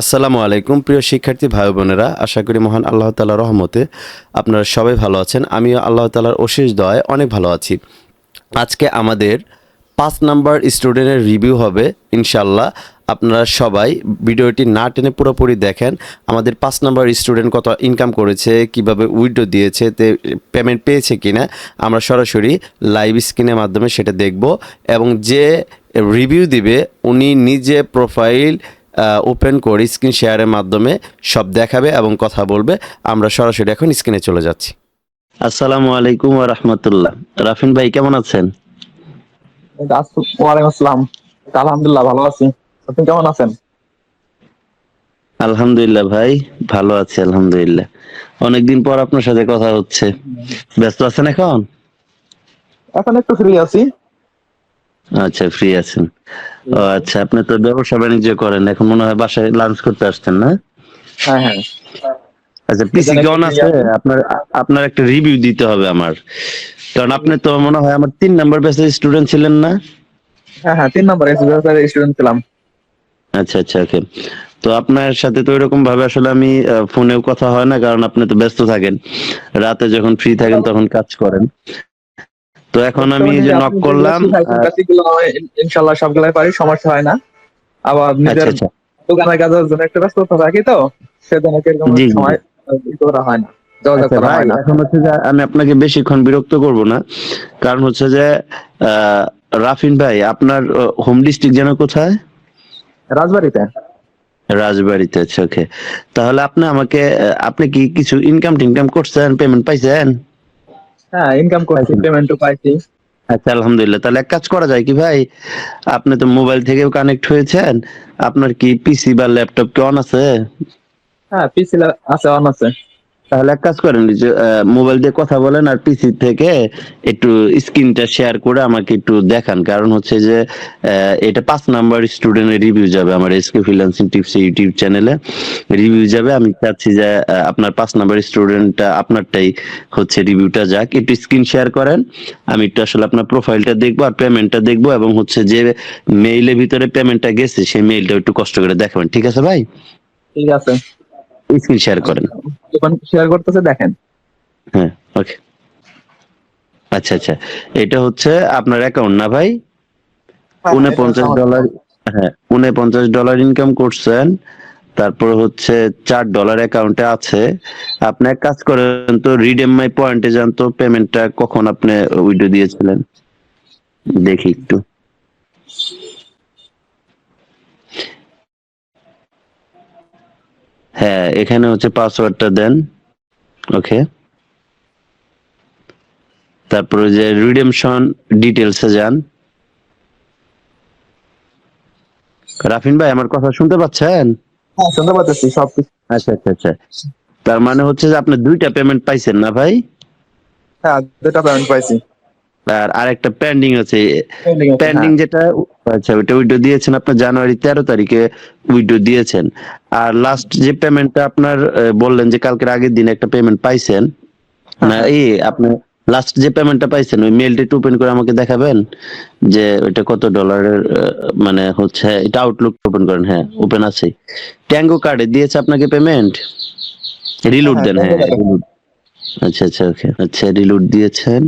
আসসালামু আলাইকুম, প্রিয় শিক্ষার্থী ভাই বোনেরা। আশা করি মহান আল্লাহ তালার রহমতে আপনারা সবাই ভালো আছেন। আমিও আল্লাহ তালার অশেষ দয়ায় অনেক ভালো আছি। আজকে আমাদের পাঁচ নাম্বার স্টুডেন্টের রিভিউ হবে ইনশাল্লাহ আপনারা সবাই ভিডিওটি না টেনে পুরোপুরি দেখেন, আমাদের পাঁচ নাম্বার স্টুডেন্ট কত ইনকাম করেছে, কীভাবে উইডো দিয়েছে, তে পেমেন্ট পেয়েছে কিনা, আমরা সরাসরি লাইভ স্ক্রিনের মাধ্যমে সেটা দেখব। এবং যে রিভিউ দিবে, উনি নিজে প্রোফাইল ওপেন করে স্ক্রিন শেয়ারের মাধ্যমে সব দেখাবে এবং কথা বলবে। আমরা সরাসরি এখন স্ক্রিনে চলে যাচ্ছি। আসসালামু আলাইকুম ওয়া রাহমাতুল্লাহ। রাফিন ভাই কেমন আছেন? ওয়ালাইকুম আসসালাম। আলহামদুলিল্লাহ ভালো আছি। আপনি কেমন আছেন? আলহামদুলিল্লাহ ভাই ভালো আছি আলহামদুলিল্লাহ। অনেকদিন পর আপনার সাথে কথা হচ্ছে। ব্যস্ত আছেন এখন? এখন একটু ফ্রি আছি। আচ্ছা ফ্রি আছেন। ও আচ্ছা আপনি তো ব্যবসা বাণিজ্য করেন এখন মনে হয় বাসায় লাঞ্চ করতে আসছেন না? হ্যাঁ হ্যাঁ। আচ্ছা পিসি কেমন আছে আপনার আপনার একটা রিভিউ দিতে হবে আমার। কারণ আপনি তো মনে হয় আমার তিন নাম্বার ব্যাচের স্টুডেন্ট ছিলেন না? হ্যাঁ হ্যাঁ তিন নম্বর স্টুডেন্ট ছিলাম। আচ্ছা আচ্ছা ওকে তো আপনার সাথে তো এরকম ভাবে আসলে আমি ফোনেও কথা হয় না কারণ আপনি তো ব্যস্ত থাকেন। রাতে যখন ফ্রি থাকেন তখন কাজ করেন। তো এখন আমি যে নক করলাম আহ, ইনশাল্লাহ সবগুলাই পারি সমস্যা হয় না। আবার নিজের আচ্ছা। আচ্ছা দোকানের কাজের জন্য একটু ব্যস্ত থাকি তো সেজন্য কীরকম। সময় করা হয় না আচ্ছা এখন হচ্ছে যে আমি আপনাকে বেশিক্ষণ বিরক্ত করব না কারণ হচ্ছে যে রাফিন ভাই আপনার হোম ডিস্ট্রিক্ট যেন কোথায়? রাজবাড়িতে। রাজবাড়িতে আচ্ছা ওকে। তাহলে আপনি আমাকে আপনি কি কিছু ইনকাম টিনকাম করছেন পেমেন্ট পাইছেন? হ্যাঁ ইনকাম করছি পেমেন্টও পাইছি। আচ্ছা আলহামদুলিল্লাহ। তাহলে এক কাজ করা যায় কি ভাই? আপনি তো মোবাইল থেকেও কানেক্ট হয়েছেন। আপনার কি পিসি বা ল্যাপটপ কি অন আছে? হ্যাঁ পিসি আছে অন আছে। তাহলে এক কাজ করেন যে মোবাইল দিয়ে কথা বলেন আর পিসি থেকে একটু স্ক্রিনটা শেয়ার করে আমাকে একটু দেখান। কারণ হচ্ছে যে এটা পাঁচ নাম্বার স্টুডেন্টের রিভিউ যাবে আমার এসকে ফ্রিল্যান্সিং টিপস ইউটিউব চ্যানেলে রিভিউ যাবে আমি চাচ্ছি যে আপনার পাঁচ নাম্বার স্টুডেন্টটা আপনারটাই হচ্ছে রিভিউটা যাক। একটু স্ক্রিন শেয়ার করেন আমি একটু আসলে আপনার প্রোফাইলটা দেখব আর পেমেন্টটা দেখব এবং হচ্ছে যে মেইলের ভিতরে পেমেন্টটা গেছে সেই মেইলটা একটু কষ্ট করে দেখাবেন। ঠিক আছে ভাই? ঠিক আছে। স্ক্রিন শেয়ার করেন। যখন শেয়ার করতেছে দেখেন। হ্যাঁ ওকে আচ্ছা আচ্ছা। এটা হচ্ছে আপনার অ্যাকাউন্ট না ভাই? উনপঞ্চাশ ডলার হ্যাঁ উনপঞ্চাশ ডলার ইনকাম করছেন। তারপর হচ্ছে চার ডলার অ্যাকাউন্টে আছে। আপনি এক কাজ করেন তো রিডেম মাই পয়েন্টে যান তো পেমেন্টটা কখন আপনি উইডো দিয়েছিলেন? দেখি একটু। হ্যাঁ এখানে হচ্ছে পাসওয়ার্ডটা দেন। ওকে। তারপরে যে রিডেমশন ডিটেলসে যান। রাফিন ভাই আমার কথা শুনতে পাচ্ছেন? হ্যাঁ শুনতে পাচ্ছি সব আচ্ছা আচ্ছা আচ্ছা। তার মানে হচ্ছে যে আপনি দুইটা পেমেন্ট পাইছেন না ভাই? হ্যাঁ দুটা পেমেন্ট পাইছি। আর আরেকটা পেন্ডিং আছে। পেন্ডিং হ্যাঁ। যেটা আচ্ছা ওইটা উইডো দিয়েছেন আপনার জানুয়ারি তেরো তারিখে উইডো দিয়েছেন। আর লাস্ট যে পেমেন্টটা আপনার বললেন যে কালকের আগের দিন একটা পেমেন্ট পাইছেন। না এই আপনি লাস্ট যে পেমেন্টটা পাইছেন ওই মেলটা ওপেন করে আমাকে দেখাবেন? যে ওইটা কত ডলারের মানে হচ্ছে এটা আউটলুক ওপেন করেন হ্যাঁ ওপেন আছে। ট্যাঙ্গো কার্ডে দিয়েছে আপনাকে পেমেন্ট রিলুট হ্যাঁ, দেন হ্যাঁ card আচ্ছা আচ্ছা ওকে আচ্ছা রিলুট দিয়েছেন।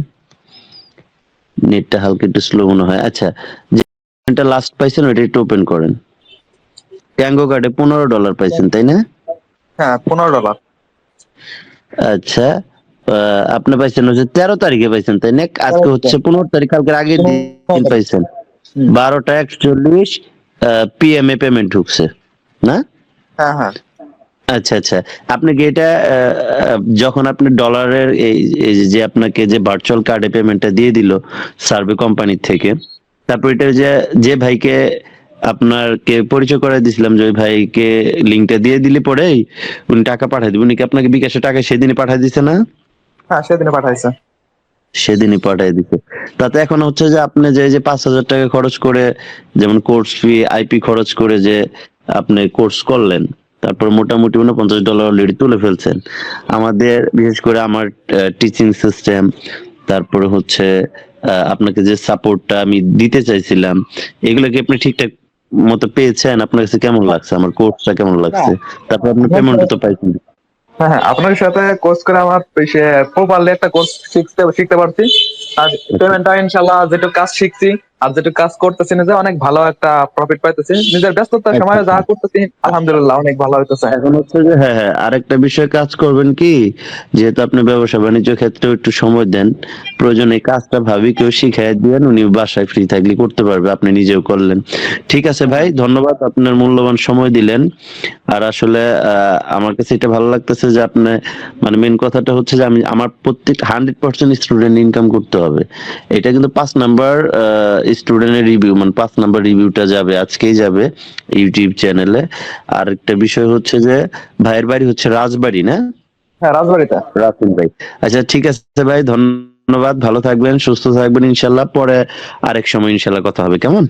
নেটটা হালকা একটু স্লো মনে হয়। আচ্ছা যে পেমেন্টটা লাস্ট পাইছেন ওইটা একটু ওপেন করেন। ট্যাঙ্গো কার্ডে পনেরো ডলার পাইছেন তাই না? হ্যাঁ পনেরো ডলার আচ্ছা আপনি পাইছেন হচ্ছে তেরো তারিখে পাইছেন তাই না? আজকে হচ্ছে পনেরো তারিখ কালকের আগের দিন পাইছেন। বারোটা একচল্লিশ পিএম এ পেমেন্ট ঢুকছে না? হ্যাঁ হ্যাঁ। আচ্ছা আচ্ছা। আপনি কি এটা যখন আপনি ডলারের এই যে আপনাকে যে ভার্চুয়াল কার্ডে পেমেন্টটা দিয়ে দিল সার্ভে কোম্পানি থেকে তারপর এটা যে যে ভাইকে আপনাকে পরিচয় করে দিছিলাম যে ওই ভাইকে লিঙ্কটা দিয়ে দিলে পরেই উনি টাকা পাঠাই দিবেন উনি কি আপনাকে বিকাশে টাকা সেদিনই পাঠাই দিছে না? হ্যাঁ সেদিনে পাঠাইছে। সেদিনই পাঠিয়ে দিছে। তাতে এখন হচ্ছে যে আপনি যে যে পাঁচ হাজার টাকা খরচ করে যেমন কোর্স ফি আইপি খরচ করে যে আপনি কোর্স করলেন তারপর মোটামুটি উনপঞ্চাশ ডলার অলরেডি তুলে ফেলছেন। আমাদের বিশেষ করে আমার টিচিং সিস্টেম তারপরে হচ্ছে আপনাকে যে সাপোর্টটা আমি দিতে চাইছিলাম এগুলো কি আপনি ঠিকঠাক মতো পেয়েছেন? আপনার কাছে কেমন লাগছে? আমার কোর্সটা কেমন লাগছে? তারপর আপনি পেমেন্ট তো পাইছেন। হ্যাঁ হ্যাঁ আপনার সাথে কোর্স করে আমার প্রপারলি একটা কোর্স শিখতে শিখতে পারছি। আর পেমেন্টটা ইনশাল্লাহ যেটুকু কাজ শিখছি আর যেটুকু কাজ করতেছি নিজে অনেক ভালো একটা প্রফিট পাইতেছি। নিজের ব্যস্ততার সময় যা করতেছি আলহামদুলিল্লাহ অনেক ভালো হইতেছে। এখন হচ্ছে যে হ্যাঁ হ্যাঁ আরেকটা বিষয় কাজ করবেন কি? যেহেতু আপনি ব্যবসা বাণিজ্য ক্ষেত্রে একটু সময় দেন প্রয়োজনে কাজটা ভাবি কেউ শিখাই দিবেন উনি বাসায় ফ্রি থাকলে করতে পারবে আপনি নিজেও করলেন। ঠিক আছে ভাই ধন্যবাদ আপনার মূল্যবান সময় দিলেন। আর আসলে আহ, আমার কাছে এটা ভালো লাগতেছে যে আপনি মানে মেন কথাটা হচ্ছে যে আমি আমার প্রত্যেক হান্ড্রেড পার্সেন্ট স্টুডেন্ট ইনকাম করতে হবে। এটা কিন্তু পাঁচ নাম্বার স্টুডেন্টের রিভিউ মানে পাঁচ নাম্বার রিভিউটা যাবে আজকেই যাবে ইউটিউব চ্যানেলে আর একটা বিষয় হচ্ছে যে ভাইয়ের বাড়ি হচ্ছে রাজবাড়ি না? হ্যাঁ রাজবাড়িতে। রাসেল ভাই। আচ্ছা ঠিক আছে ভাই ধন্যবাদ ভালো থাকবেন সুস্থ থাকবেন ইনশাল্লাহ। পরে আরেক সময় ইনশাল্লাহ কথা হবে কেমন?